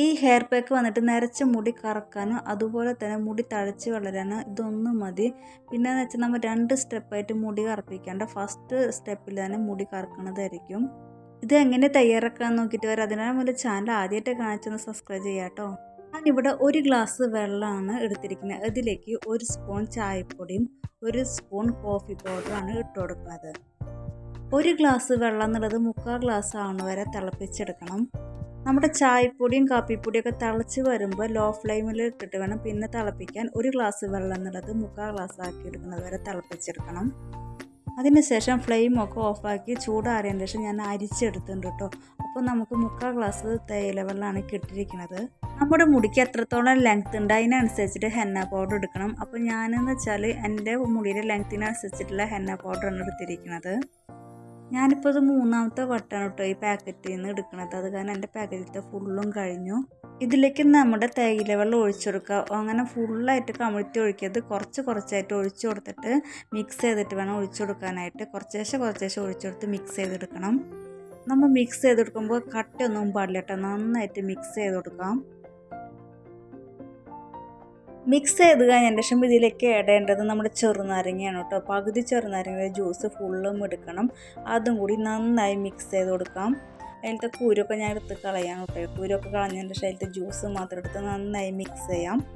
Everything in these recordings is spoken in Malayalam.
ഈ ഹെയർ പാക്ക് വന്നിട്ട് നരച്ച മുടി കറക്കാനും അതുപോലെ തന്നെ മുടി തഴച്ച് വളരാനും ഇതൊന്നും മതി. പിന്നെന്ന് വെച്ചാൽ നമ്മൾ രണ്ട് സ്റ്റെപ്പായിട്ട് മുടി കറുപ്പിക്കേണ്ട ഫസ്റ്റ് സ്റ്റെപ്പിൽ തന്നെ മുടി കറക്കണതായിരിക്കും. ഇത് എങ്ങനെ തയ്യാറാക്കാൻ നോക്കിയിട്ട് വരാം. അതിനാൽ മുതൽ ചാനൽ ആദ്യമായിട്ട് കാണിച്ചൊന്ന് സബ്സ്ക്രൈബ് ചെയ്യാം കേട്ടോ ഞാനിവിടെ ഒരു ഗ്ലാസ് വെള്ളമാണ് എടുത്തിരിക്കുന്നത് അതിലേക്ക് ഒരു സ്പൂൺ ചായപ്പൊടിയും ഒരു സ്പൂൺ കോഫി പൗഡറാണ് ഇട്ട് കൊടുക്കുന്നത്. ഒരു ഗ്ലാസ് വെള്ളം എന്നുള്ളത് മുക്കാൽ ഗ്ലാസ് ആവുന്ന വരെ തിളപ്പിച്ചെടുക്കണം. നമ്മുടെ ചായപ്പൊടിയും കാപ്പിപ്പൊടിയും ഒക്കെ തിളച്ച് വരുമ്പോൾ ലോ ഫ്ലെയിമിൽ ഇട്ടിട്ട് വേണം പിന്നെ തിളപ്പിക്കാൻ ഒരു ഗ്ലാസ് വെള്ളം എന്നുള്ളത് മുക്കാൽ ഗ്ലാസ് ആക്കി എടുക്കുന്നത് വരെ തിളപ്പിച്ചെടുക്കണം. അതിനുശേഷം ഫ്ലെയിമൊക്കെ ഓഫാക്കി ചൂടാറിയതിന് ശേഷം ഞാൻ അരിച്ചെടുത്തിട്ടുണ്ട് കേട്ടോ. അപ്പോൾ നമുക്ക് മുക്കാൽ ഗ്ലാസ് തേയില വെള്ളമാണ് കിട്ടിയിരിക്കുന്നത്. നമ്മുടെ മുടിക്ക് എത്രത്തോളം ലെങ്ത് ഉണ്ട്? അതിനനുസരിച്ചിട്ട് ഹെന്ന പൗഡർ എടുക്കണം. അപ്പോൾ ഞാനെന്ന് വെച്ചാൽ എന്റെ മുടിയുടെ ലെങ്ത്തിനനുസരിച്ചിട്ടുള്ള ഹെന്ന പൗഡറാണ് എടുത്തിരിക്കുന്നത്. ഞാനിപ്പോൾ ഇത് മൂന്നാമത്തെ വട്ടാണ് കേട്ടോ ഈ പാക്കറ്റിൽ നിന്ന് എടുക്കുന്നത് അത് കാരണം എന്റെ പാക്കറ്റിലത്തെ ഫുള്ളും കഴിഞ്ഞു. ഇതിലേക്ക് നമ്മുടെ തേയില വെള്ളം ഒഴിച്ചു കൊടുക്കുക. അങ്ങനെ ഫുള്ളായിട്ട് കമിഴ്ത്തി ഒഴിക്കരുത്. കുറച്ച് കുറച്ചായിട്ട് ഒഴിച്ചു കൊടുത്തിട്ട് മിക്സ് ചെയ്തിട്ട് വേണം ഒഴിച്ചു കൊടുക്കാനായിട്ട്. കുറച്ചേശ്ശെ കുറച്ചേശ്ശെ ഒഴിച്ചു കൊടുത്ത് മിക്സ് ചെയ്തെടുക്കണം. നമ്മൾ മിക്സ് ചെയ്തെടുക്കുമ്പോൾ കട്ടയൊന്നും പാടില്ല കേട്ടോ. നന്നായിട്ട് മിക്സ് ചെയ്ത് കൊടുക്കാം. മിക്സ് ചെയ്ത് കഴിഞ്ഞതിന് ശേഷം ഇതിലേക്ക് ഇടേണ്ടത് നമ്മുടെ ചെറുനാരങ്ങയാണ് കേട്ടോ. പകുതി ചെറുനാരങ്ങയുടെ ജ്യൂസ് ഫുള്ളും എടുക്കണം. അതും കൂടി നന്നായി മിക്സ് ചെയ്ത് കൊടുക്കാം. അതിലത്തെ കൂരൊക്കെ ഞാൻ എടുത്ത് കളയാം കേട്ടോ. കൂരൊക്കെ കളഞ്ഞതിന് ശേഷം അതിലത്തെ ജ്യൂസ് മാത്രം എടുത്ത് നന്നായി മിക്സ് ചെയ്യാം.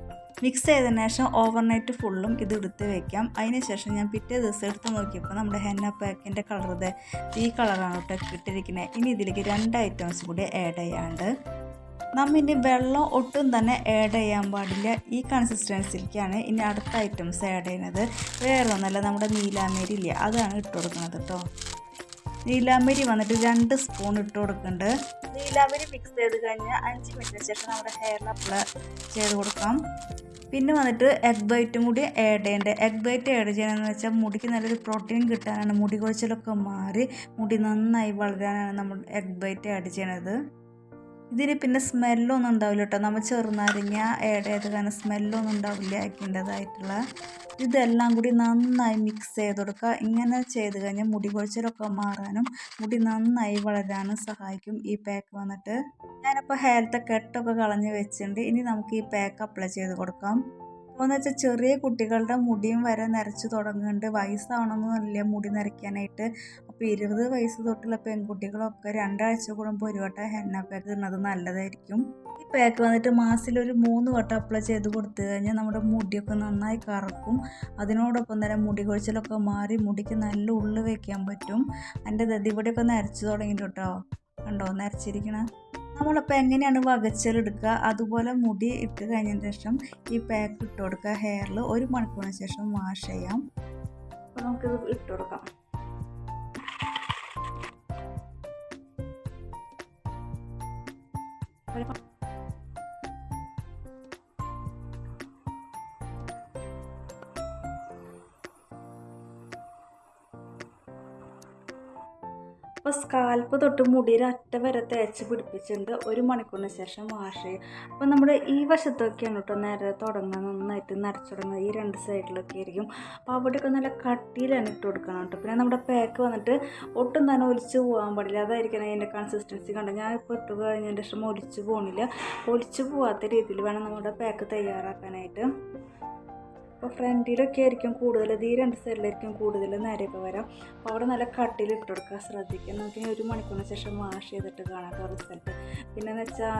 മിക്സ് ചെയ്തതിന് ശേഷം ഓവർനൈറ്റ് ഫുള്ളും ഇത് എടുത്ത് വെക്കാം. അതിന് ശേഷം ഞാൻ പിറ്റേ ദിവസം എടുത്ത് നോക്കിയപ്പോൾ നമ്മുടെ ഹെന്ന പാക്കിന്റെ കളർ ഈ കളറാണ് കേട്ടോ ഇട്ടിരിക്കുന്നത്. ഇനി ഇതിലേക്ക് രണ്ട് ഐറ്റംസ് കൂടി ആഡ് ചെയ്യാണ്ട് നമ്മ ഇനി വെള്ളം ഒട്ടും തന്നെ ആഡ് ചെയ്യാൻ പാടില്ല. ഈ കൺസിസ്റ്റൻസിലേക്കാണ് ഇനി അടുത്ത ഐറ്റംസ് ആഡ് ചെയ്യുന്നത്. വേറെ ഒന്നല്ല നമ്മുടെ നീലാമേരി ഇല്ല? അതാണ് ഇട്ട് കൊടുക്കുന്നത് കേട്ടോ നീലാമരി വന്നിട്ട് രണ്ട് സ്പൂൺ ഇട്ട് കൊടുക്കുന്നുണ്ട്. നീലാമരി മിക്സ് ചെയ്ത് കഴിഞ്ഞാൽ അഞ്ച് മിനിറ്റിന് ശേഷം നമ്മുടെ ഹെയറിൽ അപ്ലൈ ചെയ്ത് കൊടുക്കാം. പിന്നെ വന്നിട്ട് എഗ് വൈറ്റും കൂടി ആഡ് ചെയ്യേണ്ടത് എഗ് വൈറ്റ് ആഡ് ചെയ്യണമെന്ന് വെച്ചാൽ മുടിക്ക് നല്ലൊരു പ്രോട്ടീൻ കിട്ടാനാണ്. മുടി കൊഴിച്ചിലൊക്കെ മാറി മുടി നന്നായി വളരാനാണ് നമ്മൾ എഗ് വൈറ്റ് ആഡ് ചെയ്യണത്. ഇതിന് പിന്നെ സ്മെല്ലൊന്നും ഉണ്ടാവില്ല കേട്ടോ നമ്മൾ ചെറുനാരങ്ങ ആഡ് ചെയ്ത് കാരണം സ്മെല്ലൊന്നും ഉണ്ടാവില്ല ആക്കേണ്ടതായിട്ടുള്ള ഇതെല്ലാം കൂടി നന്നായി മിക്സ് ചെയ്ത് കൊടുക്കുക. ഇങ്ങനെ ചെയ്ത് കഴിഞ്ഞാൽ മുടി കൊഴിച്ചിലൊക്കെ മാറാനും മുടി നന്നായി വളരാനും സഹായിക്കും ഈ പാക്ക് വന്നിട്ട്. ഞാനിപ്പോൾ ഹെയർത്തെ കെട്ടൊക്കെ കളഞ്ഞ് വെച്ചിട്ടുണ്ട്. ഇനി നമുക്ക് ഈ പാക്ക് അപ്ലൈ ചെയ്ത് കൊടുക്കാം. എന്ന് വെച്ചാൽ ചെറിയ കുട്ടികളുടെ മുടിയും വരെ നരച്ചു തുടങ്ങുന്നുണ്ട്. വയസ്സാവണമെന്നൊന്നുമില്ല മുടി നരയ്ക്കാനായിട്ട്. അപ്പോൾ ഇരുപത് വയസ്സ് തൊട്ടുള്ള പെൺകുട്ടികളൊക്കെ രണ്ടാഴ്ച കൂടുമ്പോൾ ഒരു വട്ടം ഹെന്ന പാക്ക് ഇടുന്നത് നല്ലതായിരിക്കും. ഈ പാക്ക് വന്നിട്ട് മാസത്തിൽ ഒരു മൂന്ന് വട്ടം അപ്ലൈ ചെയ്ത് കൊടുത്തു കഴിഞ്ഞാൽ നമ്മുടെ മുടിയൊക്കെ നന്നായി കറക്കും. അതിനോടൊപ്പം തന്നെ മുടി കൊഴിച്ചിലൊക്കെ മാറി മുടിക്ക് നല്ല ഉള്ളു വയ്ക്കാൻ പറ്റും. എന്റെ ദതിപടിയൊക്കെ നരച്ചു തുടങ്ങിയിട്ടോ കണ്ടോ? നരച്ചിരിക്കണ. നമ്മളപ്പോൾ എങ്ങനെയാണ് വകച്ചലെടുക്കുക അതുപോലെ മുടി ഇട്ട് കഴിഞ്ഞതിന് ശേഷം ഈ പാക്ക് ഇട്ട് കൊടുക്കുക. ഹെയറിൽ ഒരു മണിക്കൂറിന് ശേഷം വാഷ് ചെയ്യാം. അപ്പോൾ നമുക്കിത് ഇട്ട് കൊടുക്കാം. ഒരു അപ്പോൾ സ്കാൽപ്പ് തൊട്ട് മുടിയുടെ അറ്റ വരെ തേച്ച് പിടിപ്പിച്ചിട്ടുണ്ട്. ഒരു മണിക്കൂറിന് ശേഷം വാഷ് ചെയ്യും. അപ്പോൾ നമ്മുടെ ഈ വശത്തൊക്കെയാണ് കേട്ടോ നേരെ തുടങ്ങുക നന്നായിട്ട് നരച്ചു തുടങ്ങുന്നത്. ഈ രണ്ട് സൈഡിലൊക്കെ ആയിരിക്കും. അപ്പോൾ അവിടെയൊക്കെ നല്ല കട്ടിയിലാണ് ഇട്ട് കൊടുക്കണം കേട്ടോ പിന്നെ നമ്മുടെ പാക്ക് വന്നിട്ട് ഒട്ടും തന്നെ ഒലിച്ച് പോകാൻ പാടില്ല. അതായിരിക്കണം അതിന്റെ കൺസിസ്റ്റൻസി കണ്ടത്. ഞാൻ ഇപ്പോൾ ഇട്ട് കഴിഞ്ഞതിന്റെ ശേഷം ഒലിച്ച് പോകണില്ല ഒലിച്ച് പോകാത്ത രീതിയിൽ വേണം നമ്മുടെ പാക്ക് തയ്യാറാക്കാനായിട്ട്. അപ്പോൾ ഫ്രണ്ടിലൊക്കെ ആയിരിക്കും കൂടുതൽ ഈ രണ്ട് സൈഡിലായിരിക്കും കൂടുതൽ നേരെയൊക്കെ വരാം. അപ്പോൾ അവിടെ നല്ല കട്ടിൽ ഇട്ട് കൊടുക്കാൻ ശ്രദ്ധിക്കുക. നമുക്ക് ഇനി ഒരു മണിക്കൂറിന് ശേഷം വാഷ് ചെയ്തിട്ട് കാണാം റിസൾട്ട് പിന്നെ എന്ന് വെച്ചാൽ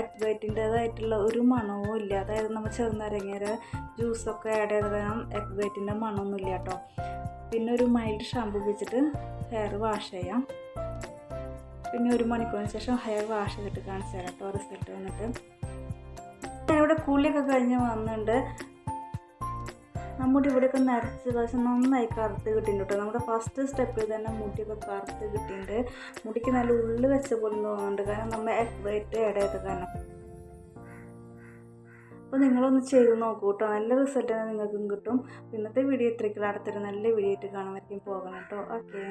എക്വൈറ്റിന്റേതായിട്ടുള്ള ഒരു മണവും ഇല്ല. അതായത് നമ്മൾ ചെറുനാരങ്ങയുടെ ജ്യൂസൊക്കെ ആഡ് ചെയ്ത് വേണം എക്വൈറ്റിന്റെ മണമൊന്നും ഇല്ല കേട്ടോ. പിന്നെ ഒരു മൈൽഡ് ഷാമ്പു ഉപയോഗിച്ചിട്ട് ഹെയർ വാഷ് ചെയ്യാം. പിന്നെ ഒരു മണിക്കൂറിന് ശേഷം ഹെയർ വാഷ് ചെയ്തിട്ട് കാണിച്ചു തരാം കേട്ടോ റിസൾട്ട് വന്നിട്ട്. ഇവിടെ കൂളിയൊക്കെ കഴിഞ്ഞ് വന്നിട്ടുണ്ട്. നമ്മുടെ ഇവിടെയൊക്കെ നരച്ച് പക്ഷെ നന്നായി കറുത്ത് കിട്ടിയിട്ടുണ്ട് കേട്ടോ. നമ്മുടെ ഫസ്റ്റ് സ്റ്റെപ്പിൽ തന്നെ മുടിയൊക്കെ കറുത്ത് കിട്ടിയിട്ടുണ്ട്. മുടിക്ക് നല്ല ഉള്ളു വെച്ച പോലെ തോന്നുന്നുണ്ട്. കാരണം നമ്മൾ വെയിറ്റ് ആഡ് കാരണം അപ്പോൾ നിങ്ങളൊന്ന് ചെയ്ത് നോക്കൂ കേട്ടോ. നല്ല റിസൾട്ട് തന്നെ നിങ്ങൾക്കും കിട്ടും. ഇന്നത്തെ വീഡിയോ ഇത്രയ്ക്കുള്ള. അടുത്തൊരു നല്ല വീഡിയോ ആയിട്ട് കാണുമായിരിക്കും പോകണം കേട്ടോ. ഓക്കെ